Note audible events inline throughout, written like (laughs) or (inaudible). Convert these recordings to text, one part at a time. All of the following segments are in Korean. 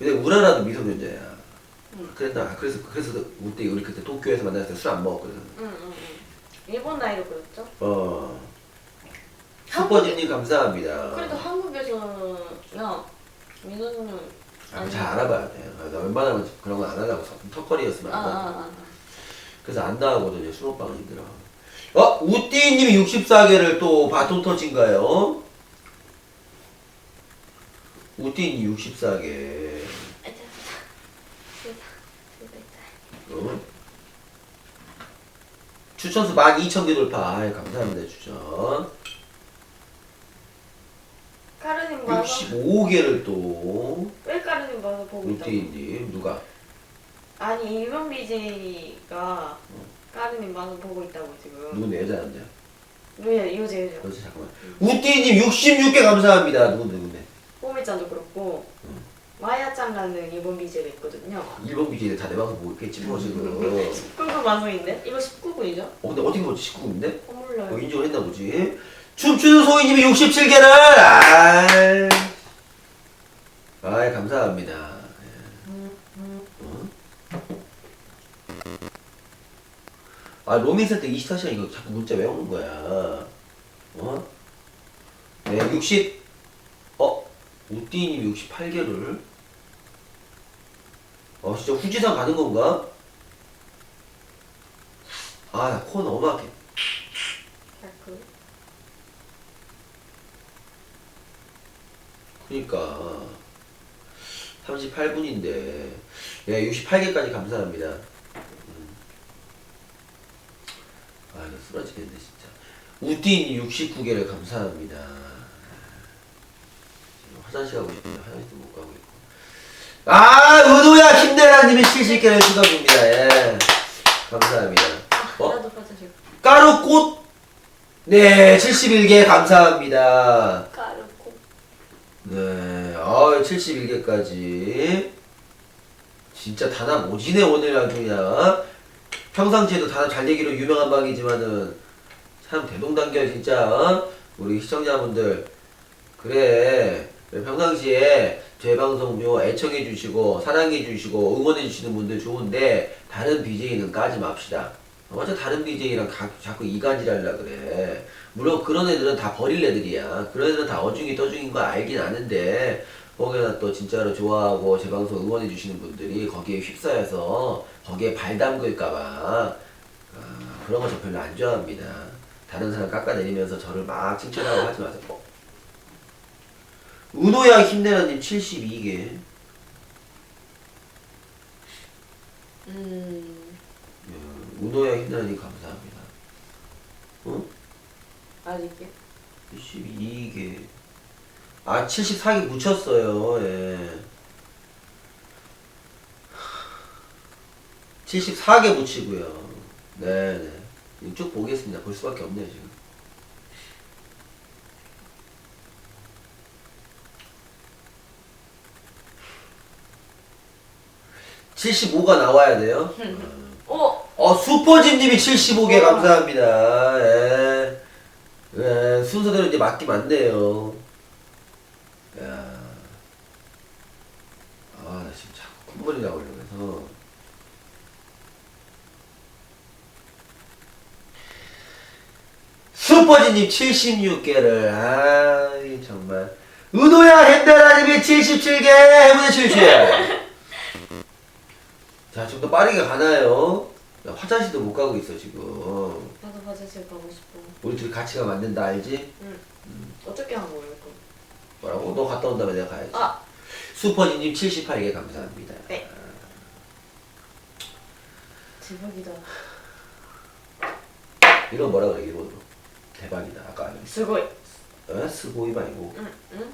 근데 우라라도 미성년자야. 응. 그랬다. 그래서 그래서 우리 우리 그때 도쿄에서 만났을 때 술 안 먹었거든. 응, 응, 응. 일본 나이도 그렇죠? 어. 슈퍼주님 감사합니다. 그래도 한국에서는 야 민호는 아, 잘 알아봐야 돼. 아, 나 웬만하면 그런 건 안 하려고 턱걸이였으면 아, 안 아, 나. 아, 아. 그래서 안 나가거든요. 술 먹방은 힘들어. 어? 우띠님이 64개를 또 바톤 터진가요? 우띠님 64개. 아이차, 됐다, 됐다. 어? 추천수 12,000개 돌파. 아이, 감사합니다, 추천. 카르님 봐서 65개를 또. 왜 카르님 봐서 보고 있다고? 우띠님, 누가? 아니 일본 BJ가 카르님 봐서 보고 있다고 지금. 누군 여자 남자? 왜 요새 요새 그렇지, 잠깐만. 우띠님 66개 감사합니다. 누군 누군데? 꼬미짱도 그렇고 응. 마야짱라는 일본 BJ가 있거든요. 일본 BJ들 다내 방송 보고 있겠지 뭐 지금. 19금 방송인데 이거 19금이죠? 어, 근데 어떻게 보지? 19인데? 어 몰라요. 어, 인정을 했나 보지. 춤추는 소희님이 67개를! 아이. 아이, 감사합니다. 음, 음. 아, 로밍 쓸때 24시간 이거 자꾸 문자 왜 오는 거야? 어? 네, 60, 어? 우띠님이 68개를? 어, 진짜 후지산 가는 건가? 아, 나코 너무 막혀. 다크. 그니까 38분인데 예, 68개까지 감사합니다. 음. 아 이거 쓰러지겠네 진짜. 우띠님 69개를 감사합니다. 지금 화장실 가고 싶은데 화장실도 못 가고 있고. 아 은호야 김대라님이 70개를 축하합니다. 예. 감사합니다. 어? 나도 화장실. 까루꽃 네 71개 감사합니다. 까르코. 네, 아 71개까지. 진짜 단합 오지네 오늘 아주 그냥. 평상시에도 단합 잘 얘기로 유명한 방이지만은 참 대동단결 진짜 어? 우리 시청자분들 그래 평상시에 제 방송 요 애청해 주시고 사랑해 주시고 응원해 주시는 분들 좋은데 다른 BJ는 까지 맙시다. 어째 다른 BJ랑 자꾸 이간질하려 그래. 물론 그런 애들은 다 버릴 애들이야. 그런 애들은 다 어중이 떠중인 거 알긴 아는데 거기다 또 진짜로 좋아하고 제 방송 응원해 주시는 분들이 거기에 휩싸여서 거기에 발 담글까봐 아, 그런 거 저 별로 안 좋아합니다. 다른 사람 깎아내리면서 저를 막 칭찬하고 하지 마세요. 어. 은호야 힘내라님 72개. 음. 예, 은호야 힘내라님 감사합니다. 어? 아직게. 72개. 아, 74개 묻혔어요. 예. 74개 묻히고요. 네네. 쭉 보겠습니다. 볼 수밖에 없네요, 지금. (75가) 나와야 돼요 오. 어, 슈퍼집님이 75개 감사합니다. 예. 예, 순서대로 이제 맞기 맞네요. 야. 아, 나 지금 자꾸 콧물이 나오려고 해서. 슈퍼집님 76개를, 아이, 정말. 은호야 핸드라님이 77개, 해문의 77. 지금 빠르게 가나요? 나 화장실도 못 가고 있어 지금. 나도 화장실 가고 싶어. 우리 둘이 같이 가면 안 된다 알지? 어떻게 한 거예요, 그럼? 뭐라고? 너 갔다 온다면 내가 가야지. 아! 수퍼니님 78개 감사합니다. 네. 대박이다. 이런 뭐라 그래 일본어? 대박이다. 아까 스고이. 에? 스고이 말고. 응, 응.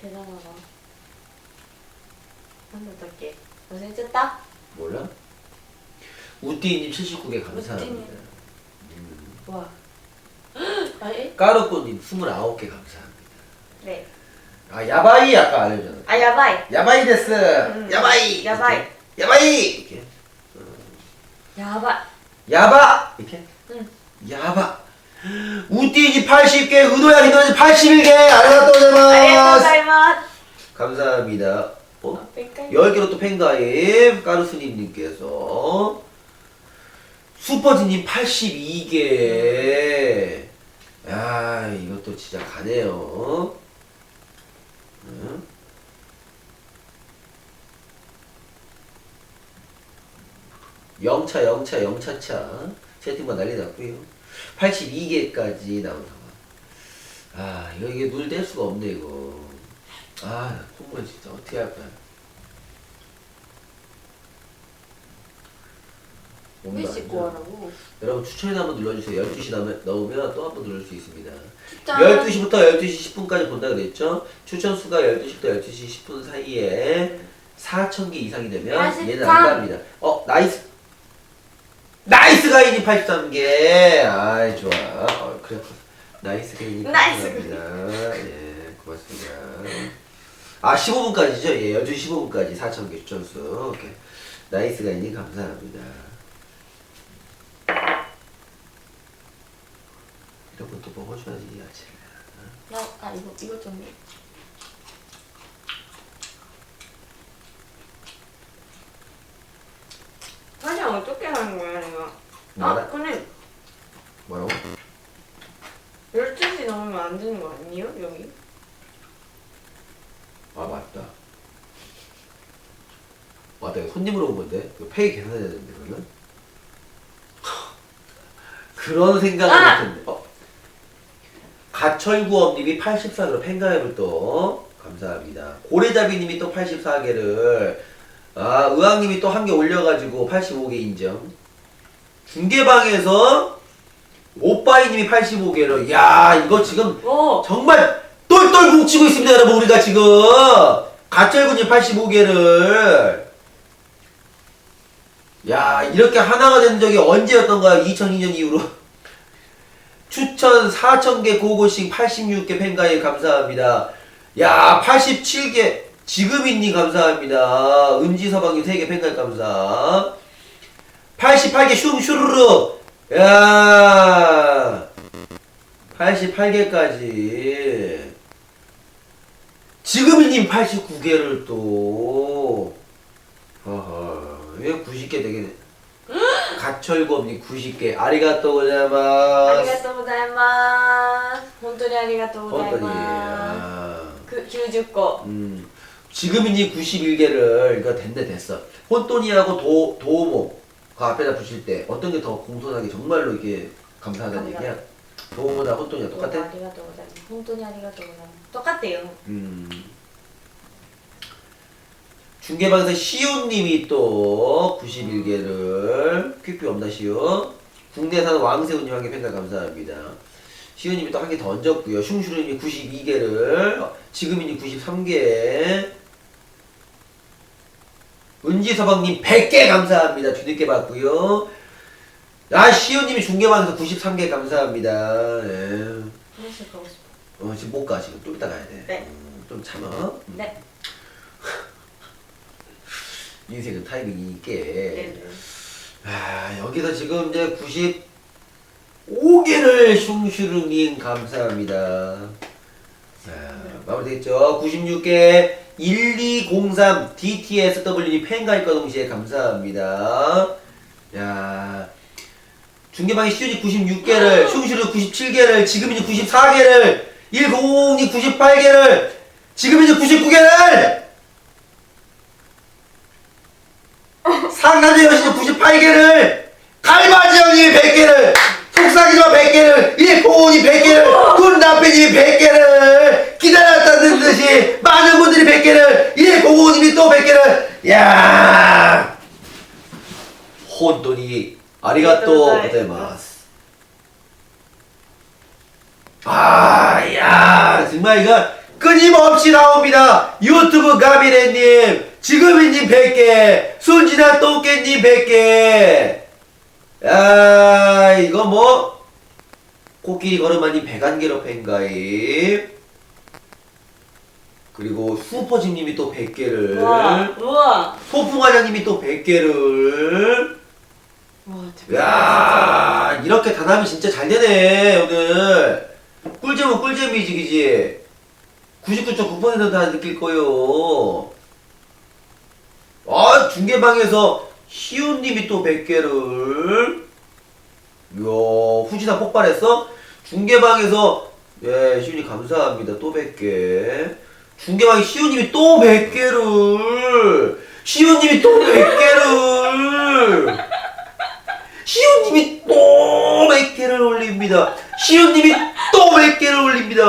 대단하다. 한번 더게 무슨 뜻다? 몰라? 우띠님 79개 감사합니다. 우와. (gasps) 아니? 까르꼬님 29개 감사합니다. 네. 아 야바이 아까 알려줬잖아. 아 야바이. 야바이 데스. 음. 야바이. 야바이. 이렇게. 야바이. 이렇게. 어. 야바. 야바. 이렇게. 응. 야바. 우띠님 80개, 은호야 기도해 81개. 아리가또 고자이마스. 감사합니다. 어? 어? 10개로 또 팬가입. 까르스님님께서. 슈퍼진님 82개. 야 이것도 진짜 가네요. 응? 영차 영차 영차차. 채팅만 난리 났고요. 82개까지 나온 상황 아 이거 이게 눈을 뗄 수가 없네 이거. 아 콩물 진짜 어떻게 할 거야 왜 씻고. 하라고? 여러분 추천이나 한번 눌러주세요. 12시 넘으면, 넘으면 또 한번 누를 수 있습니다. 짠. 12시부터 12시 10분까지 본다 그랬죠? 추천 수가 12시부터 12시 10분 사이에 4,000개 이상이 되면 83. 얘는 안 갑니다. 어 나이스. 나이스 가인이 83개. 아이 좋아. 어, 그래. 나이스 가인이 나이스 감사합니다 예 고맙습니다. 아 15분까지죠? 예 12시 15분까지 4,000개 추천수. 오케이. 나이스 가인이 감사합니다 이런 것도 먹어줘야지 야채를 나, 아 이거 이거 좀. 사장 어떻게 하는 거야 내가? 뭐라? 아 근데 뭐라고? 12시 넘으면 안 되는 거 아니에요 여기? 아 맞다 맞다 이거 손님으로 온 건데 이거 페이 계산해야 되는데 그러면 (laughs) 그런 생각을 아! 못했네 어? 가철구업님이 84개로 팬가입을 또. 감사합니다. 고래잡이님이 또 84개를. 아 의왕님이 또 한 개 올려가지고 85개 인정. 중계방에서 오빠이님이 85개를 야 이거 지금 오! 정말 똘똘 뭉치고 있습니다 여러분 우리가 지금. 가철군이 85개를. 야 이렇게 하나가 된 적이 언제였던가요 2002년 이후로 추천 4,000개 고고싱 86개 팬가입 감사합니다. 야 87개 지금이니? 감사합니다. 은지서방님 3개 팬가입 감사. 88개 슝 슈르르. 야 88개까지. 지금이님 89개를 또. 어허 왜 90개 되겠네 가철검님 90개 아리가또 고자마스 고자이마스. 아리가또 어떠니. 아, 그 90거. 음 지금이님 91개를 이거 됐네 됐어 혼돈이하고 도, 도모 그 앞에다 붙일 때 어떤 게 더 공손하게 정말로 이게 감사하다는 감사합니다. 얘기야 도모나 혼돈이랑 똑같아? 아리가또 고자이마스. 혼돈이 아리가또 고자이마스. 똑같대요. 음. 중계방에서 시우님이 또 91개를 퀴퀴 없나 시우 국내산 왕새우님 한개 팬가 감사합니다 시우님이 또 한개더 얹었고요 슝슈르님이 92개를 지금이니 93개 은지서방님 100개 감사합니다 뒤늦게 봤고요 아 시우님이 중계방에서 93개 감사합니다 예. 하나씩 가고 싶어. 어, 지금 못 가, 지금. 좀 이따 가야 돼. 네. 음, 좀 참아. 음. 네. 인생은 타이밍이 있게. 네. 아, 여기서 지금 이제 95개를 슝슈르님 감사합니다. 자, 마무리됐죠? 96개 1203 DTSW님 팬가입과 동시에 감사합니다. 야. 중계방이 시우지 96개를, 슝슈르 97개를, 지금이지 94개를, 100이 98개를, 지금이지 99개를! 상남자 여신이 98개를, 갈바지 형님이 100개를, 속삭이지마 100개를, 100이 100개를, 꾼나페님이 100개를, 기다렸다는 듯이 많은 분들이 100개를, 100님이 또 100개를, 야 혼돈이 아리가또 고자이마스. 아, 야, 정말 이거 끊임없이 나옵니다. 유튜브 가미래님, 지금이님 100개, 순진한 똥개님 100개. 야, 이거 뭐, 코끼리 걸음아님 101개로 팬가입. 그리고 슈퍼짐님이 또 100개를. 우와. 우와. 소풍화장님이 또 100개를. 와, 대박. 야 이렇게 단합이 진짜 잘 되네 오늘 꿀잼은 꿀잼이지 그지 99.9%다 느낄 거요. 아, 중계방에서 희우님이 또 100개를. 이야, 후지나 폭발했어? 중계방에서, 예, 희우님 감사합니다. 또 100개. 중계방에 희우님이 또 100개를. 희우님이 또 100개를. 희우님이 또 100개를 올립니다. 희우님이 또 100개를 올립니다.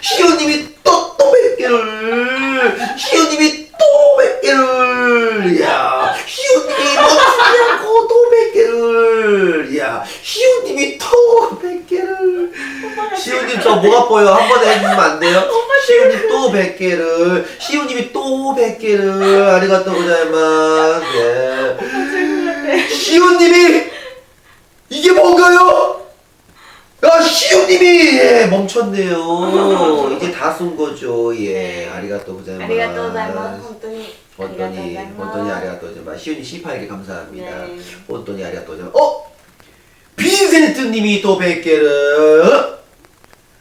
희우님이 또, 또 100개를. 희우님이 또 100개를. 뭐 개를 야 희우님이 뭐냐고 또1 개를. 야 희우님이 또1 개를. 시우님 저 뭐가 보여 한 번에 해주면 안 돼요? 시우님 또 100개를. 시우님이 또 100개를. 아리가또 고자이만 네. 시우님이 이게 뭔가요? 아, 시우님이. 예, 멈췄네요. (laughs) 이제 다 쓴 거죠. 예, 아리가또 고자이만 아리가또 고자이만 온돈이 온돈이 아리아토 마 시온이 18개 감사합니다. 네. 온돈이 아리아토 어? 빈센트님이 또 100개를 어?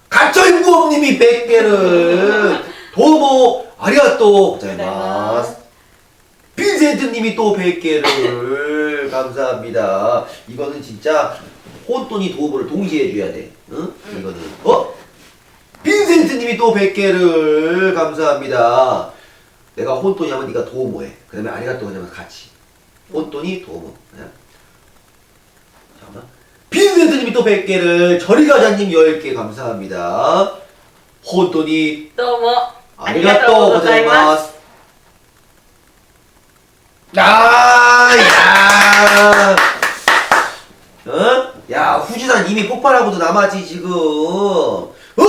가짜 임구업 님이 100개를 (laughs) 도모 아리아토 고자이마스 네. 빈센트님이 또 100개를 감사합니다. 이거는 진짜 혼돈이 도움을 동시에 해줘야 돼. 응? 음. 이거는 어? 빈센트님이 또 100개를 감사합니다. 내가 혼돈이 하면 네가 도우모해. 그다음에 아리가또 하면 같이. 혼돈이 도우모. 그냥. 잠깐만. 빈센트님이 또 100개를 저리가자님 10개 감사합니다. 혼돈이 どうも。 아리가또 고자이마스. 아, 야. 어? 야, 후지산 이미 폭발하고도 남았지, 지금. 어? お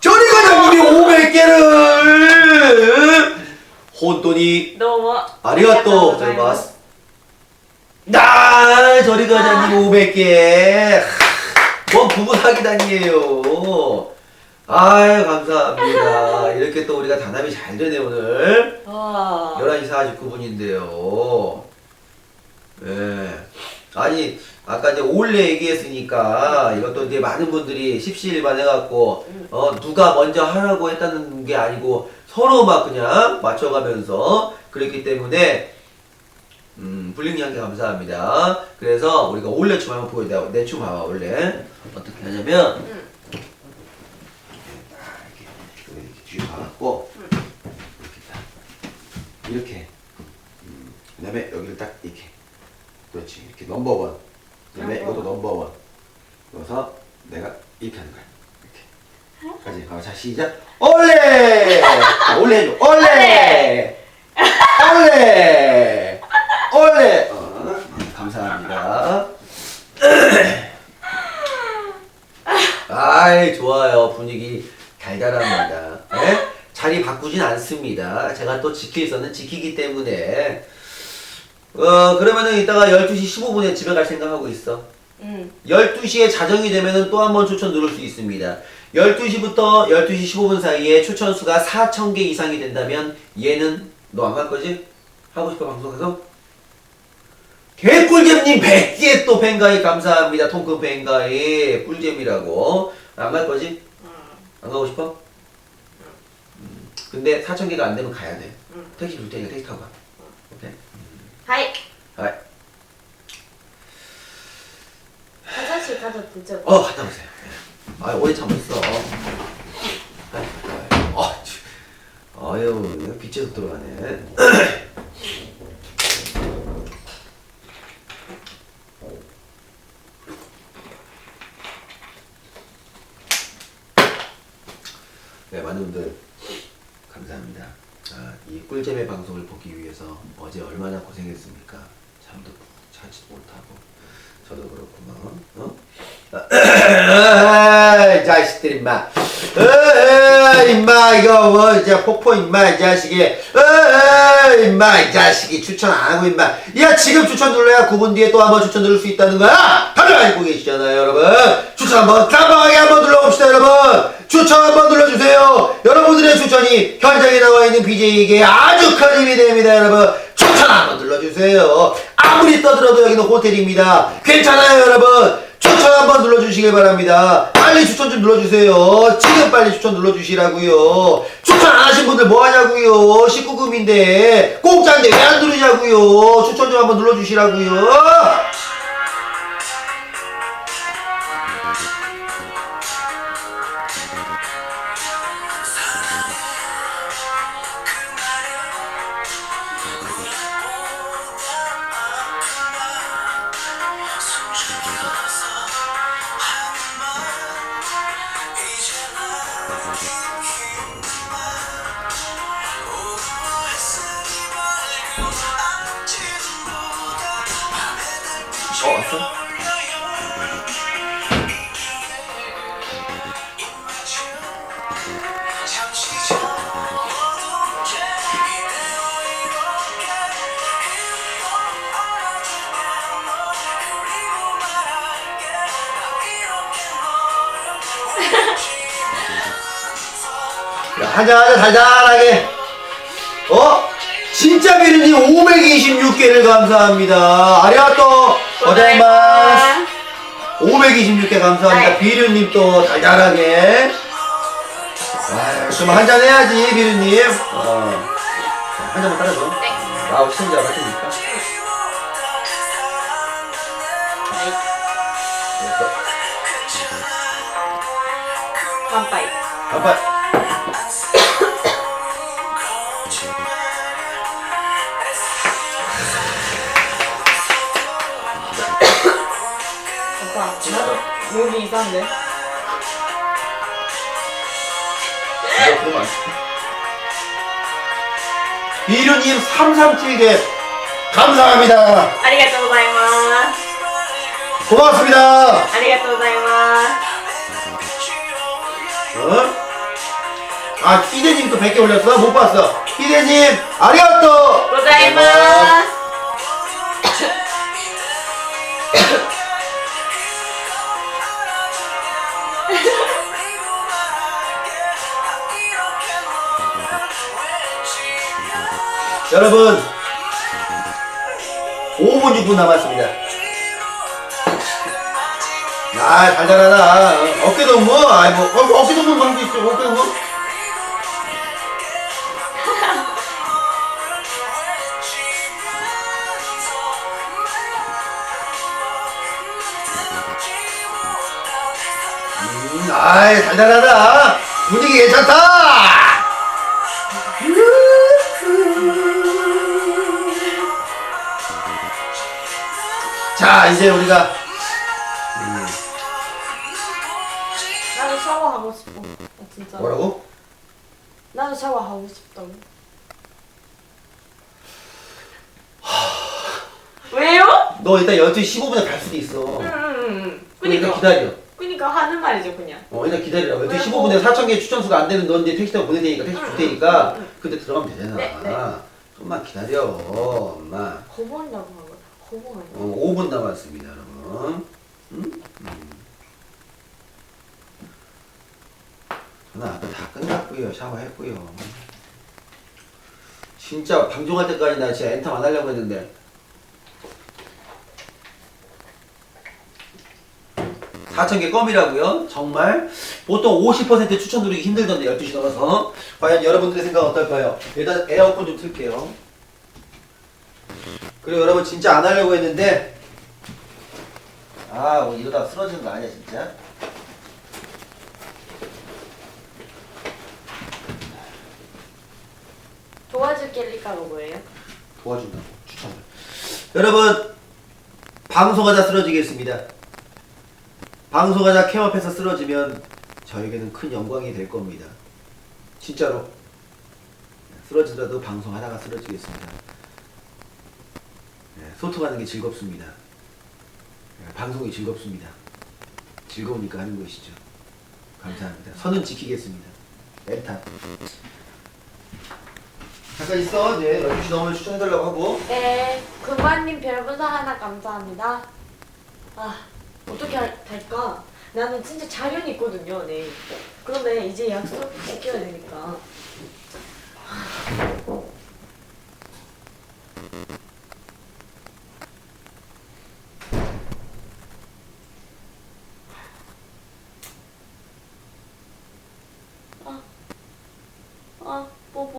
저리가자님이 500개를! 혼돈이 どうも。 아리가또 고자이마스. 나 저리가자님 500개. 뭔 부부 사기단이에요. 아유, 감사합니다. 이렇게 (laughs) 또 우리가 단합이 잘 되네, 오늘. ああ。 11시 49분인데요. 예. 아니, 아까 이제 올레 얘기했으니까 이것도 이제 많은 분들이 십시일반 해갖고, 어, 누가 먼저 하라고 했다는 게 아니고 서로 막 그냥 맞춰가면서 그랬기 때문에, 음, 불링이 한게 감사합니다. 그래서 우리가 올레 춤 한번 보여줘. 내춤 봐봐, 올레. 어떻게 하냐면, 응. 이렇게, 이렇게, 이렇게 뒤로 가갖고, 이렇게 딱. 이렇게. 음, 그 다음에 여기를 딱 이렇게. 그렇지. 이렇게 넘버원. 그 다음에. 이것도 넘버원. 그래서 내가 이렇게 하는 거야. 이렇게. 가지. 어, 자, 시작. 올레! 자, 올레 해줘. 올레! 올레! 올레! 어, 감사합니다. 아이, 좋아요. 분위기 달달합니다. 예? 자리 바꾸진 않습니다. 제가 또 지킬 선은 지키기 때문에. 어, 그러면은 이따가 12시 15분에 집에 갈 생각하고 있어. 음. 12시에 자정이 되면 또 한 번 추천 누를 수 있습니다. 12시부터 12시 15분 사이에 추천수가 4,000개 이상이 된다면 얘는 너 안 갈 거지? 하고 싶어 방송에서? 개꿀잼님 100개 또 팬가이 감사합니다. 통큰 그 팬가이 꿀잼이라고. 안 갈 거지? 음. 안 가고 싶어? 음. 음. 근데 4,000개가 안 되면 가야 돼. 택시 줄 테니까 택시 타고 가. 오케이? 되죠? 어 갔다 오세요. 아 오래 참았어. 아, 치. 아유 어. 어, 빛에서 들어가네. (coughs) 네 많은 분들 감사합니다. 아, 이 꿀잼의 방송을 보기 위해서 어제 얼마나 고생했습니까? 잠도 자지도 못하고 저도 그렇구만. 뭐, 어? 이 자식들 임마. 어, 임마 이거 뭐 이제 폭포 임마 이 자식이. 어, 임마 이 자식이 추천 안 하고 임마. 야 지금 추천 눌러야 9분 뒤에 또 한번 추천 누를 수 있다는 거야. 다들 알고 계시잖아요 여러분. 추천 한번 깜빡하게 한번 눌러봅시다 여러분. 추천 한번 눌러주세요. 여러분들의 추천이 현장에 나와 있는 BJ에게 아주 큰 힘이 됩니다 여러분. 추천 한번 눌러주세요. 아무리 떠들어도 여기는 호텔입니다. 괜찮아요 여러분. 추천 한번 눌러주시길 바랍니다. 빨리 추천 좀 눌러주세요. 지금 빨리 추천 눌러주시라고요. 추천 안 하신 분들 뭐 하냐고요. 19금인데 공짜인데 왜 안 누르냐고요. 추천 좀 한번 눌러주시라고요. 한잔하자 달달하게. 어? 진짜 비르님 526개를 감사합니다. 아리가또 고자이마스. 526개 감사합니다. 아이. 비르님 또 달달하게. 아유 좀 한 잔 해야지 비르님. 어. 자, 한 잔만 따라줘. 네. 나하고 시청자 같으니까? 아이, 됐어乾 杯.乾杯 오빠, 나도 여기 이상한데? 이거 그만 비르님 337개 감사합니다 아리가또 고자이마스. 고맙습니다 아리가또 고자이마스. 어? 아, 희대님 또 100개 올렸어? 못 봤어. 희대님, 아리가또! 고자이마스. 여러분, 5분 6분 남았습니다. 아, 달달하다. 어깨 동무? 아이, 뭐, 어, 동무 하는 게 있어, 어깨 동무? 음, 아이, 달달하다. 분위기 괜찮다! 이제 우리가 나도 샤워하고 싶어. 아, 진짜. 뭐라고? 나도 샤워하고 싶다고. 왜요? 너 일단 12시 15분에 갈 수도 있어. 응, 응, 응. 그러니까 그니까. 기다려. 그니까 하는 말이죠, 그냥. 어, 일단 기다려. 12시 왜 15분에 4,000개 추천수가 안 되는 넌 이제 택시 타고 보낼 테니까 택시 줄 테니까. 그때 들어가면 되잖아. 네, 네. 좀만 기다려, 엄마. 거부한다고. 어, 5분 남았습니다, 여러분. 응? 음. 전화 아까 다 끝났고요. 샤워했고요. 진짜 방종할 때까지 나 진짜 엔터 안 하려고 했는데 4,000개 껌이라고요? 정말? 보통 50% 추천 누르기 힘들던데 12시 넘어서 과연 여러분들의 생각 어떨까요? 일단 에어컨 좀 틀게요 그리고 여러분 진짜 안 하려고 했는데 아 오늘 이러다 쓰러지는 거 아니야 진짜? 도와줄 깰리까가 뭐예요? 도와준다고. 추천을. 여러분 방송하다 쓰러지겠습니다. 방송하다 캠업해서 쓰러지면 저에게는 큰 영광이 될 겁니다. 진짜로. 쓰러지더라도 방송하다가 쓰러지겠습니다. 네, 소통 하는 게 즐겁습니다. 예, 방송이 즐겁습니다. 즐거우니까 하는 것이죠. 감사합니다. 선은 지키겠습니다. 엔타. 잠깐 있어. 이제 12시 넘으면 추천해달라고 하고. 네, 금관님 별부사 하나 감사합니다. 아, 어떻게 할- 할까? 나는 진짜 자연이 있거든요, 네. 내일. 그러면 이제 약속 지켜야 되니까.